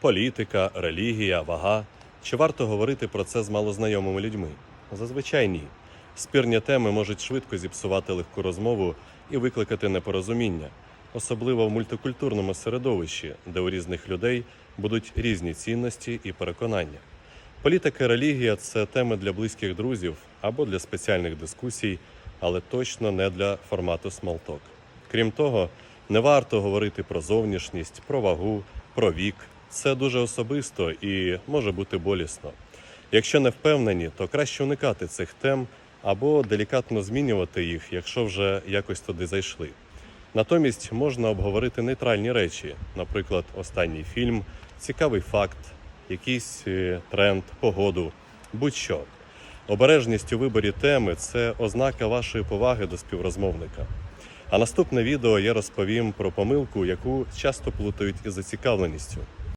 політика, релігія, вага. Чи варто говорити про це з малознайомими людьми? Зазвичай ні. Спірні теми можуть швидко зіпсувати легку розмову і викликати непорозуміння, особливо в мультикультурному середовищі, де у різних людей будуть різні цінності і переконання. Політика і релігія це теми для близьких друзів або для спеціальних дискусій, але точно не для формату смолток. Крім того, не варто говорити про зовнішність, про вагу, про вік. Це дуже особисто і може бути болісно. Якщо не впевнені, то краще уникати цих тем або делікатно змінювати їх, якщо вже якось туди зайшли. Натомість можна обговорити нейтральні речі, наприклад, останній фільм, цікавий факт, якийсь е, тренд, погоду, будь-що. Обережність у виборі теми це ознака вашої поваги до співрозмовника. А наступне відео я розповім про помилку, яку часто плутають із зацікавленістю.